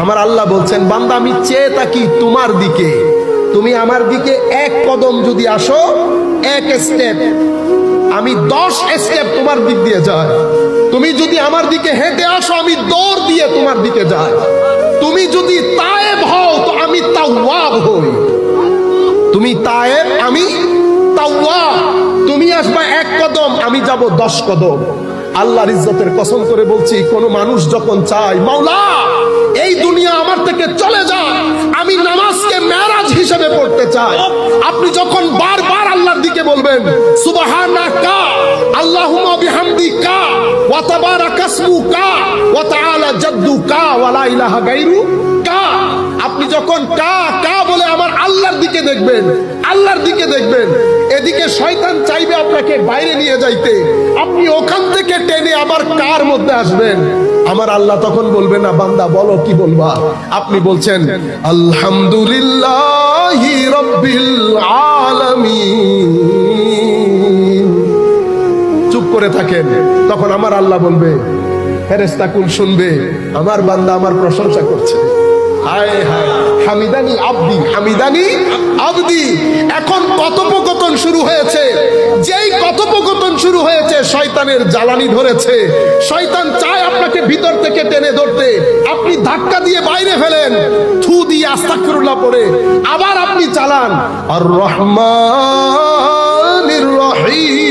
আমার আল্লাহ বলছেন, বান্দা, আমি চেয়ে থাকি তোমার দিকে। তুমি আমার দিকে এক কদম যদি আসো, এক স্টেপ আমি দশ স্টেপ তোমার দিক দিয়ে যাই। তুমি যদি আমার দিকে হেঁটে আসো, আমি দৌড় দিয়ে তোমার দিকে যাই। তুমি যদি তায়েব হও, তো আমি তাওয়াব হই। তুমি তায়েব, আমি তাওয়াব। তুমি আসবা এক কদম, আমি যাব দশ কদম। আল্লাহর ইজ্জতের কসম করে বলছি, কোন মানুষ যখন চায়, মাওলা থেকে চলে যা আমি নামাজকে মেরাজ হিসেবে পড়তে চাই। আপনি যখন বারবার আল্লাহর দিকে বলবেন, সুবহানাকা, আল্লাহুম্মা বিহামদিকা, ওয়া তাবারাকা ইসমুকা ওয়া তাআলা জাদ্দুকা, ওয়া লা ইলাহা গায়রুকা আপনি যখন কা কা বলে আমার আল্লাহর দিকে দেখবেন আল্লাহর দিকে দেখবেন। এদিকে শয়তান চাইবে আপনাকে বাইরে নিয়ে যাইতে। আপনি ওখান থেকে টেনে আবার কার মধ্যে আসবেন? আমার আল্লাহ তখন বলবে, না, বান্দা, বলো কি বলবা? আপনি বলছেন, আলহামদুলিল্লাহ আলামিন। চুপ করে থাকেন। তখন আমার আল্লাহ বলবে ফেরেস্তা কুল শুনবে, আমার বান্দা আমার প্রশংসা করছে। হায় হায়। হামিদানি আব্দি, হামিদানি আবদি, এখন কথোপকথন শুরু হয়েছে। যেই কথোপকথন শুরু হয়েছে, শয়তানের জ্বালানি ধরেছে। শয়তান চায় আপনাকে ভিতর থেকে টেনে ধরতে। আপনি ধাক্কা দিয়ে বাইরে ফেলেন, থু দিয়ে আস্তাক্ষরুল্লাহ পড়ে। আবার আপনি চালান। আর রহমানির রহিম।